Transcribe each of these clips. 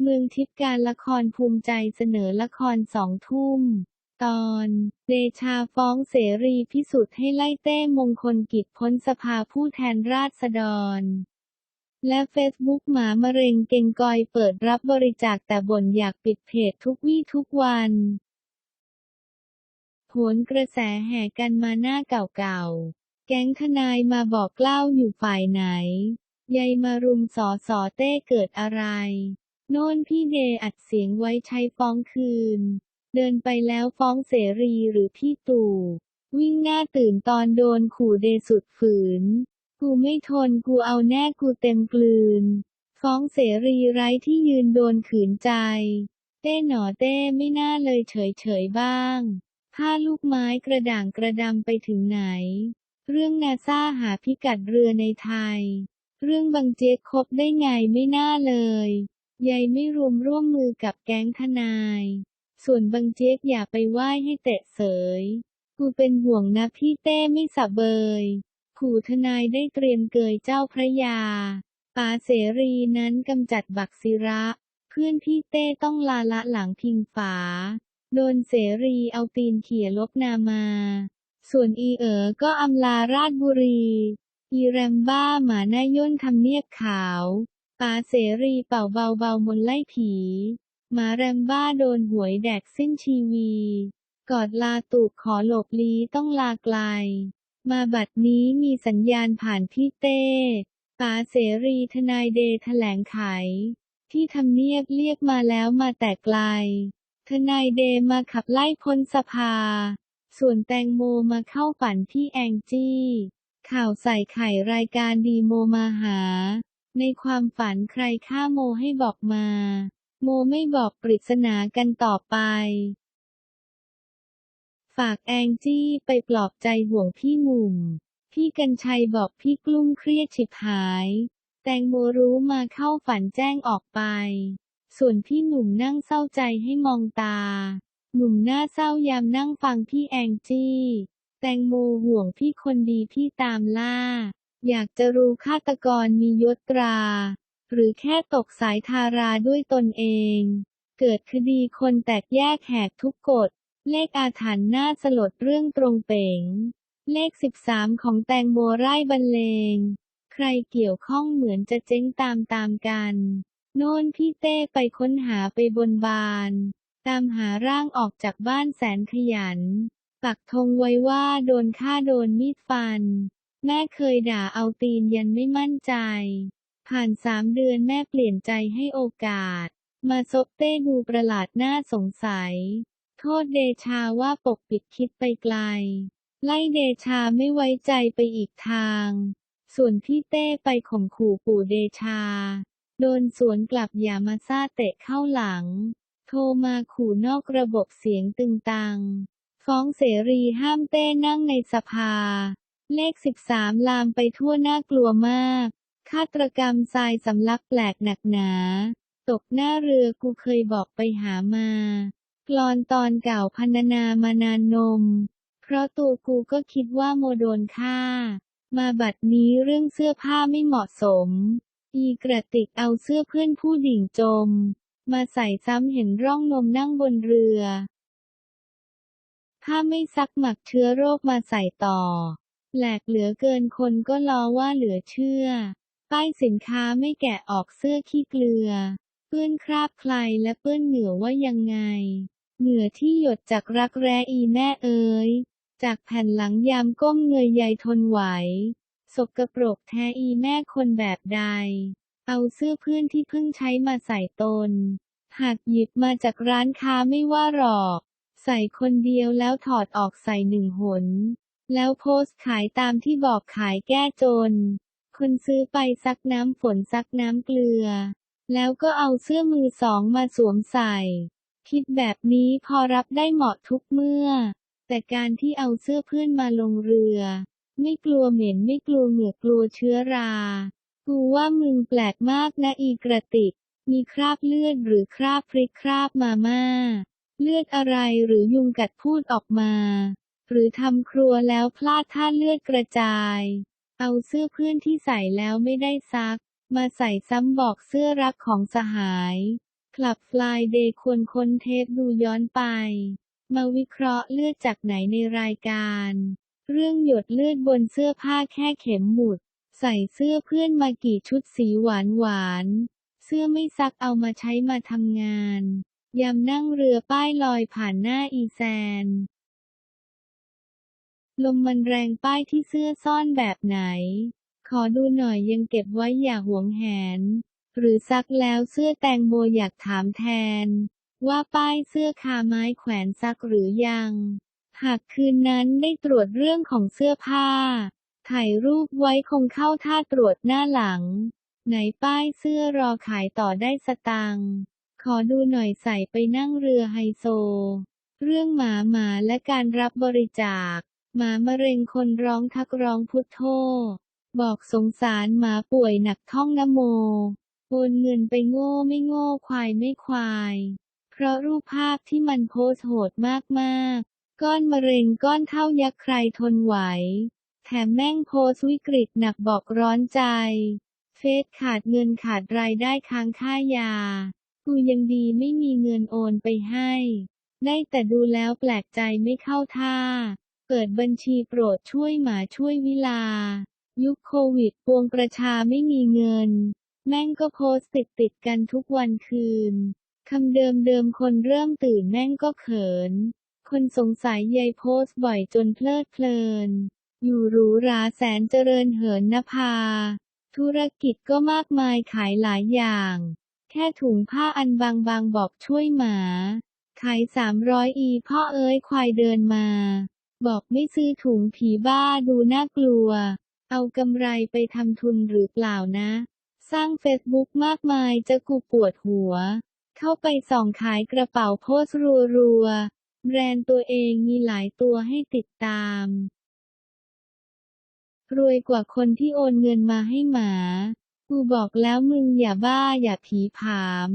เมืองทิพย์การละครภูมิใจเสนอละครสองทุ่ม ตอนเดชาฟ้องเสรีพิสุทธิ์ให้ไล่เต้มงคลกิจพ้นสภาผู้แทนราษฎร และเฟซบุ๊กหมามะเร็งเก่งกอยเปิดรับบริจาคแต่บ่นอยากปิดเพจทุกวี่ทุกวันโหนกระแสแห่กันมาหน้าเก่าๆ แก๊งทนายมาบอกเล่าอยู่ฝ่ายไหน ยายมารุมสอสอเต้เกิดอะไร โน่นพี่เดอัดเสียงไว้ใช้ฟ้องคืน เดินไปแล้วฟ้องเสรีหรือพี่ตู่วิ่งหน้าตื่นตอนโดนขู่เดสุดฝืน กูไม่ทนกูเอาแน่กูเต็มกลืน ฟ้องเสรีไร้ที่ยืนโดนขืนใจ เต้หนอเต้ไม่น่าเลยเฉยเฉยบ้าง ผ้าลูกไม้กระด่างกระดำไปถึงไหน เรื่องนาซาหาพิกัดเรือในไทย เรื่องบังเจ๊คบได้ไงไม่น่าเลย ยายไม่รวมร่วมมือกับแก๊งทนาย ส่วนบังเจ๊กอย่าไปไหว้ให้เตะเสย กูเป็นห่วงนะพี่เต้ไม่สะเบย ขู่ทนายได้เตรียมเกยเจ้าพระยาป๋าเสรีนั้นกำจัดบักศิระ เพื่อนพี่เต้ต้องลาละหลังพิงฝา โดนเสรีเอาตีนเขี่ยลบนามา ส่วนอีเอ๋อก็อำลาราชบุรี อีแรมบ้าหมาหน้าย่นทำเนียบขาว ป๋าเสรีเป่าเบาๆมนไล่ผีหมาแรมบ้าโดนหวยแดกสิ้นชีวี กอดลาตูบขอหลบลี้ต้องลาไกล มาบัดนี้มีสัญญาณผ่านพี่เต้ป๋าเสรีทนายเดแถลงไข ที่ทำเนียบเรียกมาแล้วมาแต่ไกล ทนายเดมาขับไล่พ้นสภา ส่วนแตงโมมาเข้าฝันพี่แองจี้ ข่าวใส่ไข่รายการดีโมมาหา ในความฝันใครฆ่าโมให้บอกมา โมไม่บอกปริศนากันต่อไป ฝากแองจี้ไปปลอบใจห่วงพี่หนุ่ม พี่กัญชัยบอกพี่กลุ้มเครียดฉิบหาย แตงโมรู้มาเข้าฝันแจ้งออกไป ส่วนพี่หนุ่มนั่งเศร้าใจให้มองตา หนุ่มหน้าเศร้ายามนั่งฟังพี่แองจี้ แตงโมห่วงพี่คนดีพี่ตามล่า อยากจะรู้ฆาตกรมียศตรา หรือแค่ตกสายทาราด้วยตนเอง เกิดคดีคนแตกแยกแหกทุกกฎ เลขอาถรรพ์น่าสลดเรื่องตรงเป๋ง เลข 13 ของแตงโมไร่บรรเลง ใครเกี่ยวข้องเหมือนจะเจ๊งตามตามกัน โน่นพี่เต้ไปค้นหาไปบนบาน ตามหาร่างออกจากบ้านแสนขยัน ปักธงไว้ว่าโดนฆ่าโดนมีดฟัน แม่เคยด่าเอาตีนยันไม่มั่นใจ ผ่านสามเดือนแม่เปลี่ยนใจให้โอกาส มาซบเต้ดูประหลาดน่าสงสัย โทษเดชาว่าปกปิดคิดไปไกล ไล่เดชาไม่ไว้ใจไปอีกทาง ส่วนพี่เต้ไปข่มขู่ปู่เดชา โดนสวนกลับอย่ามาซาเตะเข้าหลัง โทรมาขู่นอกระบบเสียงตึงตัง ฟ้องเสรีห้ามเต้นั่งในสภา เลข 13 ลามไปทั่วน่ากลัวมาก ฆาตรกรรมทรายสำลักแปลกหนักหนา ตกหน้าเรือกูเคยบอกไปหามา กลอนตอนเก่าพรรณนามานานนม เพราะตัวกูก็คิดว่าโมโดนฆ่า มาบัดนี้เรื่องเสื้อผ้าไม่เหมาะสม อีกระติกเอาเสื้อเพื่อนผู้ดิ่งจม มาใส่ซ้ำเห็นร่องนมนั่งบนเรือ ถ้าไม่ซักหมักเชื้อโรคมาใส่ต่อ แหลกเหลือเกินคนก็ล้อว่าเหลือเชื่อ ป้ายสินค้าไม่แกะออกเสื้อขี้เกลือ เปื้อนคราบใครและเปื้อนเหงื่อว่ายังไง เหงื่อที่หยดจากรักแร้อีแม่เอ๋ย จากแผ่นหลังยามก้มเงยใยทนไหว สกปรกแท้อีแม่คนแบบใด เอาเสื้อเพื่อนที่เพิ่งใช้มาใส่ตน หากหยิบมาจากร้านค้าไม่ว่าหรอก ใส่คนเดียวแล้วถอดออกใส่หนึ่งหน แล้วโพสต์ขายตามที่บอกขายแก้จน คนซื้อไปซักน้ำฝนซักน้ำเกลือ แล้วก็เอาเสื้อมือสองมาสวมใส่ คิดแบบนี้พอรับได้เหมาะทุกเมื่อ แต่การที่เอาเสื้อเพื่อนมาลงเรือ ไม่กลัวเหม็นไม่กลัวเหงื่อกลัวเชื้อรา กูว่ามึงแปลกมากนะอีกระติก มีคราบเลือดหรือคราบพริกคราบมาม่า เลือดอะไรหรือยุงกัดพูดออกมา หรือทำครัวแล้วพลาดท่าเลือดกระจาย เอาเสื้อเพื่อนที่ใส่แล้วไม่ได้ซัก มาใส่ซ้ำบอกเสื้อรักของสหายคลับฟลายเดย์ควรค้นเทปดูย้อนไป มาวิเคราะห์เลือดจากไหนในรายการ เรื่องหยดเลือดบนเสื้อผ้าแค่เข็มหมุด ใส่เสื้อเพื่อนมากี่ชุดสีหวานหวานเสื้อไม่ซักเอามาใช้มาทำงาน ยามนั่งเรือป้ายลอยผ่านหน้าอีแซน ลมมันแรงป้ายที่เสื้อซ่อนแบบไหน ขอดูหน่อยยังเก็บไว้อย่าหวงแหน หรือซักแล้วเสื้อแตงโมอยากถามแทน ว่าป้ายเสื้อคาไม้แขวนซักหรือยัง หากคืนนั้นได้ตรวจเรื่องของเสื้อผ้า ถ่ายรูปไว้คงเข้าท่าตรวจหน้าหลัง ไหนป้ายเสื้อรอขายต่อได้สตังค์ขอดูหน่อยใส่ไปนั่งเรือไฮโซ เรื่องหมาหมาและการรับบริจาค หมามะเร็งคนร้องทักร้องพุทโธ บอกสงสารหมาป่วยหนักท่องนโม โอนเงินไปโง่ไม่โง่ควายไม่ควาย เพราะรูปภาพที่มันโพสโหดมากๆ ก้อนมะเร็งก้อนเท่ายักษ์ใครทนไหว แถมแม่งโพสวิกฤตหนักบอกร้อนใจ เฟซขาดเงินขาดรายได้ค้างค่ายา กูยังดีไม่มีเงินโอนไปให้ ได้แต่ดูแล้วแปลกใจไม่เข้าท่า เปิดบัญชีโปรดช่วยหมาช่วยวิลา ยุคโควิดปวงประชาไม่มีเงิน แม่งก็โพสติดติดกันทุกวันคืน คำเดิมเดิมคนเริ่มตื่นแม่งก็เขิน คนสงสัยยายโพสบ่อยจนเพลิดเพลิน อยู่หรูหราแสนเจริญเหินนภา ธุรกิจก็มากมายขายหลายอย่าง แค่ถุงผ้าอันบางๆบอกช่วยหมา ขายสามร้อยอีพ่อเอ้ยควายเดินมา บอกไม่ซื้อถุงผีบ้าดูน่ากลัว เอากำไรไปทำทุนหรือเปล่านะ สร้างเฟซบุ๊กมากมายจะกูปวดหัว เข้าไปส่องขายกระเป๋าโพสต์รัวๆแบรนด์ตัวเองมีหลายตัวให้ติดตาม รวยกว่าคนที่โอนเงินมาให้หมา กูบอกแล้วมึงอย่าบ้าอย่าผีผาม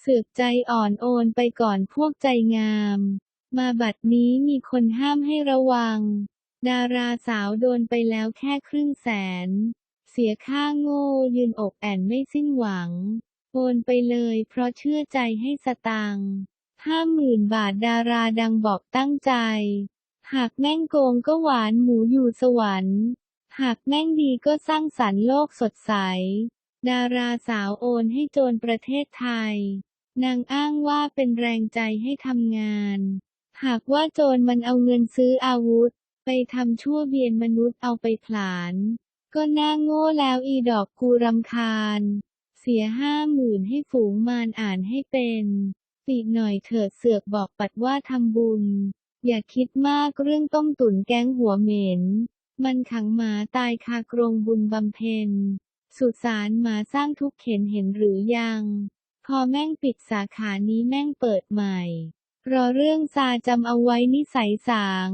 เสือกใจอ่อนโอนไปก่อนพวกใจงาม มาบัดนี้มีคนห้ามให้ระวัง ดาราสาวโดนไปแล้วแค่ครึ่งแสน เสียค่าโง่ยืนอกแอนไม่สิ้นหวัง โอนไปเลยเพราะเชื่อใจให้สตังห้าหมื่นบาทดาราดังบอกตั้งใจ หากแม่งโกงก็หวานหมูอยู่สวรรค์ หากแม่งดีก็สร้างสรรค์โลกสดใส ดาราสาวโอนให้โจรประเทศไทยนางอ้างว่าเป็นแรงใจให้ทำงาน หากว่าโจรมันเอาเงินซื้ออาวุธ ไปทำชั่วเบียนมนุษย์เอาไปผลาญก็น่าโง่แล้วอีดอกกูรำคาญ เสียห้าหมื่นให้ฝูงมารอ่านให้เป็นติหน่อยเถิดเสือกบอกปัดว่าทำบุญ อย่าคิดมากเรื่องต้มตุ๋นแก๊งหัวเหม็น มันขังหมาตายคากรงบุญบำเพ็ญ สุสานหมาสร้างทุกเข็นเห็นหรือยัง พอแม่งปิดสาขานี้แม่งเปิดใหม่ รอเรื่องซาจำเอาไว้นิสัยสาง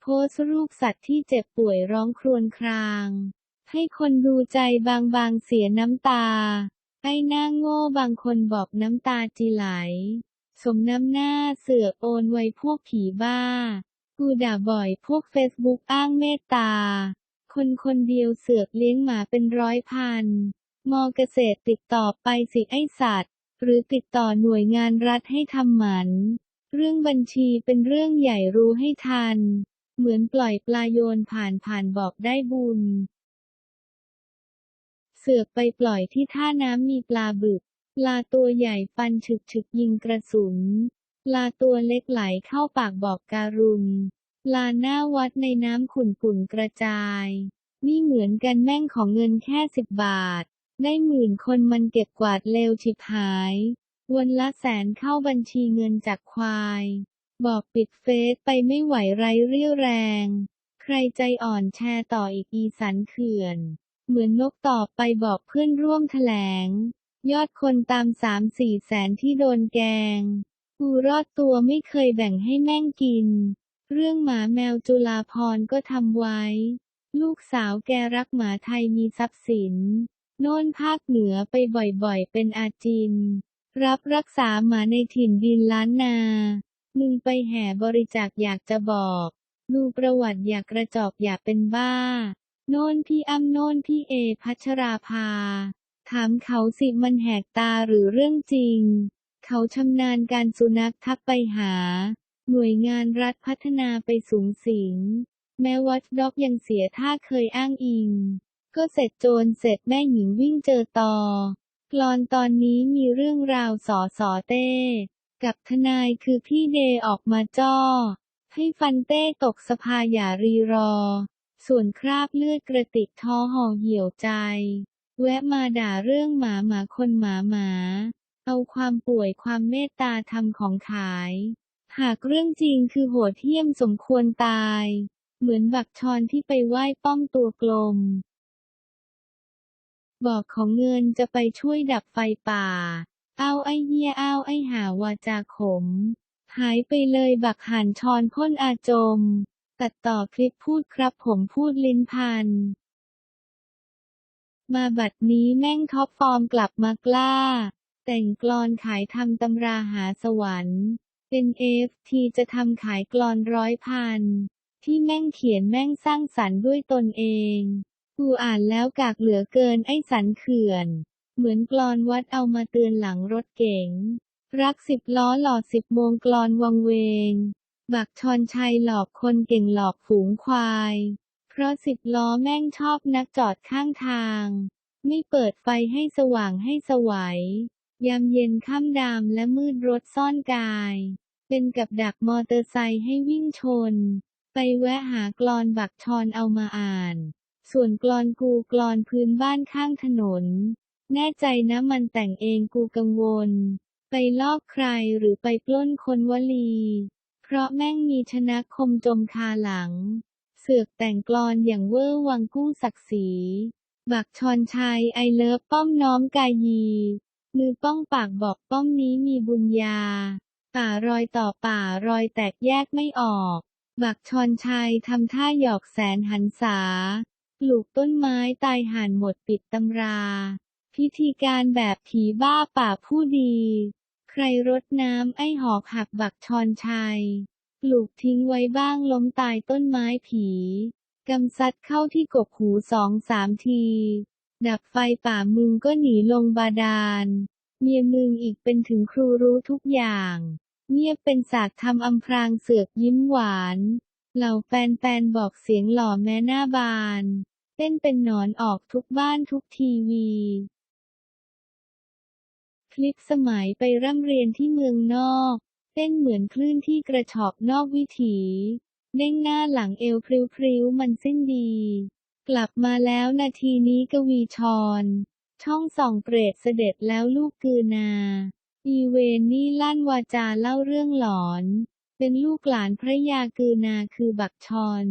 โพสรูปสัตว์ที่เจ็บป่วยร้องครวญคราง ให้คนดูใจบางบางๆเสียน้ำตา ไอ้หน้าโง่บางคนบอกน้ำตาจีไหล สมน้ำหน้าเสือโอนไว้พวกผีบ้า กูด่าบ่อยพวกเฟซบุ๊กอ้างเมตตา คนคนเดียวเสือกเลี้ยงหมาเป็นร้อยพัน มอเกษตรติดต่อไปสิไอสัตว์ หรือติดต่อหน่วยงานรัฐให้ทำหมัน เรื่องบัญชีเป็นเรื่องใหญ่รู้ให้ทัน เหมือนปล่อยปลาโยนผ่านผ่านบอกได้บุญ เสือกไปปล่อยที่ท่าน้ำมีปลาบึก ปลาตัวใหญ่ฟันฉึกฉึกยิงกระสุน ปลาตัวเล็กไหลเข้าปากบอกการุณปลาหน้าวัดในน้ำขุ่นขุ่นกระจาย นี่เหมือนกันแม่งของเงินแค่สิบบาท ได้หมื่นคนมันเก็บกวาดเร็วชิบหาย วันละแสนเข้าบัญชีเงินจากควาย บอกปิดเฟซไปไม่ไหวไรเรี่ยวแรง ใครใจอ่อนแชร์ต่ออีกอีสันเขื่อน เหมือนนกตอบไปบอกเพื่อนร่วมแถลง ยอดคนตามสามสี่แสนที่โดนแกง กูรอดตัวไม่เคยแบ่งให้แม่งกิน เรื่องหมาแมวจุลาพรก็ทำไว้ ลูกสาวแกรักหมาไทยมีทรัพย์สิน โน่นภาคเหนือไปบ่อยๆ เป็นอาจิน รับรักษาหมาในถิ่นดินล้านนา มึงไปแห่บริจาคอยากจะบอก ดูประวัติอยากกระจอกอยากเป็นบ้า โน่นพี่อ้ำโน่นพี่เอพัชราภา ถามเขาสิมันแหกตาหรือเรื่องจริง เขาชำนาญการสุนัขทักไปหา หน่วยงานรัฐพัฒนาไปสูงสิง แม้วัดด็อกยังเสียท่าเคยอ้างอิง ก็เสร็จโจรเสร็จแม่หญิงวิ่งเจอต่อ ลอนตอนนี้มีเรื่องราวสอสอเต้ กับทนายคือพี่เดออกมาจ้อ ให้ฟันเต้ตกสภาอย่ารีรอ ส่วนคราบเลือดกระติกท้อห่อเหี่ยวใจ แวะมาด่าเรื่องหมาหมาคนหมาหมา เอาความป่วยความเมตตาทำของขาย หากเรื่องจริงคือโหดเหี้ยมสมควรตาย เหมือนบักชอนที่ไปไหว้ป้อมตัวกลม บอกของเงินจะไปช่วยดับไฟป่า เอาไอเฮียเอาไอหาวาจาขม หายไปเลยบักหันชอนพ่นอาจม ตัดต่อคลิปพูดครับผมพูดลิ้นพัน มาบัดนี้แม่งท็อปฟอร์มกลับมากล้า แต่งกลอนขายทำตำราหาสวรรค์ เป็นเอฟทีจะทำขายกลอนร้อยพัน ที่แม่งเขียนแม่งสร้างสรรค์ด้วยตนเอง กูอ่านแล้วกากเหลือเกินไอ้สันเขื่อน เหมือนกลอนวัดเอามาเตือนหลังรถเก๋ง รักสิบล้อหลอดสิบโมงกลอนวังเวง บักชอนชัยหลอกคนเก่งหลอกฝูงควาย เพราะสิบล้อแม่งชอบนักจอดข้างทาง ไม่เปิดไฟให้สว่างให้สวัยยามเย็นค่ำดำและมืดรถซ่อนกาย เป็นกับดักมอเตอร์ไซค์ให้วิ่งชน ไปแวะหากลอนบักชอนเอามาอ่าน ส่วนกลอนกูกลอนพื้นบ้านข้างถนน แน่ใจนะมันแต่งเองกูกังวล ไปลอกใครหรือไปปล้นคนวลี เพราะแม่งมีชนะคมจมคาหลัง เสือกแต่งกลอนอย่างเวอร์วังกู้ศักดิ์ศรี บักชอนชัยไอเลิฟป้อมน้อมกายีมือป้องปากบอกป้อมนี้มีบุญญา ป่ารอยต่อป่ารอยแตกแยกไม่ออก บักชอนชัยทำท่าหยอกแสนหันษา ปลูกต้นไม้ตายห่านหมดปิดตำรา พิธีการแบบผีบ้าป่าผู้ดี ใครรดน้ำไอ้หอกหักบักชอนชัย ปลูกทิ้งไว้บ้างล้มตายต้นไม้ผีกำซัดเข้าที่กกหูสองสามที ดับไฟป่ามึงก็หนีลงบาดาล เมียมึงอีกเป็นถึงครูรู้ทุกอย่าง เงียบเป็นศาสากทำอำพรางเสือกยิ้มหวาน เหล่าแฟนๆบอกเสียงหล่อแม่หน้าบาน เต้นเป็นหนอนออกทุกบ้านทุกทีวี คลิปสมัยไปร่ำเรียนที่เมืองนอก เต้นเหมือนคลื่นที่กระชอกนอกวิถีเด้งหน้าหลังเอวพริ้วๆมันสิ้นดี กลับมาแล้วนาทีนี้กวีชร ช่องส่องเปรตเสด็จแล้วลูกกือนา อีเวนนี่ลั่นวาจาเล่าเรื่องหลอน เป็นลูกหลานพระยากือนาคือบักชอน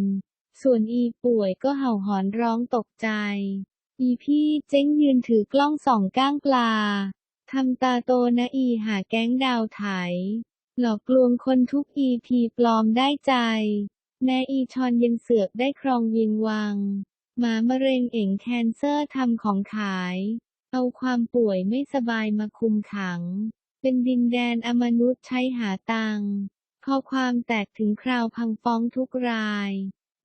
ส่วนอีป่วยก็เห่าหอนร้องตกใจ อีพี่เจ๊งยืนถือกล้องส่องก้างปลา ทำตาโตนะอีหาแก๊งดาวไถ หลอกลวงคนทุกอีพีปลอมได้ใจแม่อีชอนเยังเสือกได้ครองเวียงวัง หมามะเร็งเอ่งแคนเซอร์ทำของขาย เอาความป่วยไม่สบายมาคุมขัง เป็นดินแดนอมนุษย์ใช้หาตังค์ พอความแตกถึงคราวพังฟ้องทุกราย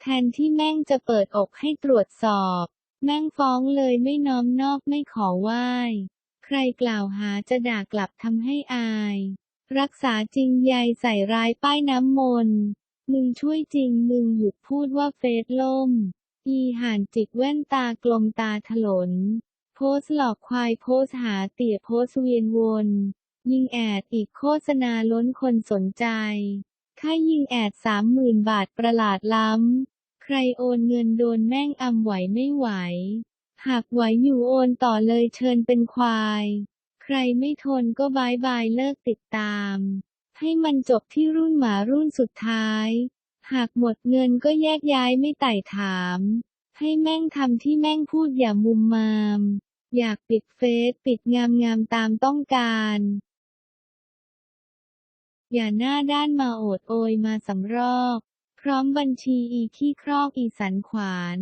แทนที่แม่งจะเปิดอกให้ตรวจสอบ แม่งฟ้องเลยไม่น้อมนอบไม่ขอไหว้ ใครกล่าวหาจะด่ากลับทำให้อาย รักษาจริงใยใส่ร้ายป้ายน้ำมนต์มึงช่วยจริงมึงหยุดพูดว่าเฟซล่ม อีห่านจิกแว่นตากลมตาถลน โพสหลอกควายโพสหาเตี่ยโพสเวียนวน ยิงแอดอีกโฆษณาล้นคนสนใจ ค่ายิงแอดสามหมื่นบาทประหลาดล้ำ ใครโอนเงินโดนแม่งอำไหวไม่ไหว หากไหวอยู่โอนต่อเลยเชิญเป็นควาย ใครไม่ทนก็บายบายเลิกติดตาม ให้มันจบที่รุ่นหมารุ่นสุดท้าย หากหมดเงินก็แยกย้ายไม่ไต่ถาม ให้แม่งทำที่แม่งพูดอย่ามุมมาม อยากปิดเฟซปิดงามงามตามต้องการ อย่าหน้าด้านมาโอดโอยมาสำรอก พร้อมบัญชีอีขี้ครอกอีสันขวาน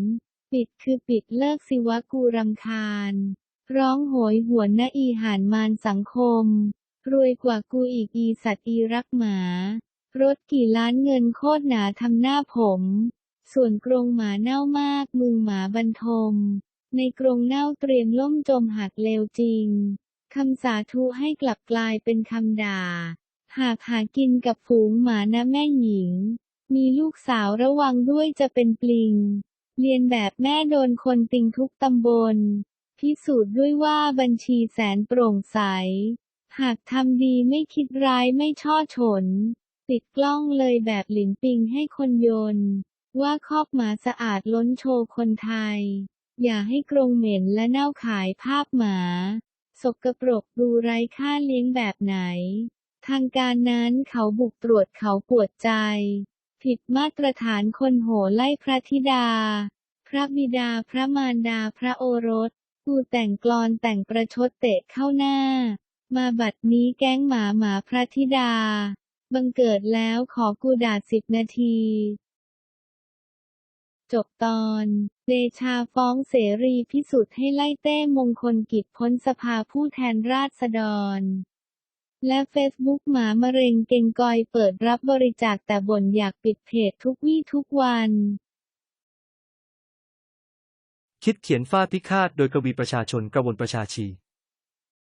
ปิดคือปิดเลิกสิวะกูรำคาญ ร้องโหยหวนนะอีหานมารสังคม รวยกว่ากูอีกอีสัตว์อีรักหมา รถกี่ล้านเงินโคตรหนาทำหน้าผม ส่วนกรงหมาเน่ามากมึงหมาบรรทม ในกรงเน่าเตรียมล่มจมหักเลวจริงคำสาธุให้กลับกลายเป็นคำด่า หากหากินกับฝูงหมานะแม่หญิง มีลูกสาวระวังด้วยจะเป็นปลิง เรียนแบบแม่โดนคนติงทุกตำบล พิสูจน์ด้วยว่าบัญชีแสนโปร่งใส หากทำดีไม่คิดร้ายไม่ช่อฉน ติดกล้องเลยแบบหลินปิงให้คนโยน ว่าคอกหมาสะอาดล้นโชว์คนไทย อย่าให้กรงเหม็นและเน่าขายภาพหมาสกปรกดูไร้ค่าเลี้ยงแบบไหน ทางการนั้นเขาบุกตรวจเขาปวดใจ ผิดมาตรฐานคนโหไล่พระธิดา พระบิดาพระมารดาพระโอรสกูแต่งกลอนแต่งประชดเตะเข้าหน้า มาบัดนี้แก๊งหมาหมาพระธิดา บังเกิดแล้วขอกูด่าสิบนาที จบตอนเดชาฟ้องเสรีพิสุทธิ์ให้ไล่เต้มงคลกิจพ้นสภาผู้แทนราษฎร และเฟซบุ๊กหมามะเร็งเก่งกอยเปิดรับบริจาคแต่บ่นอยากปิดเพจทุกวี่ทุกวัน คิดเขียนฟาพิฆาตโดยกวีประชาชนกระวนประชาชี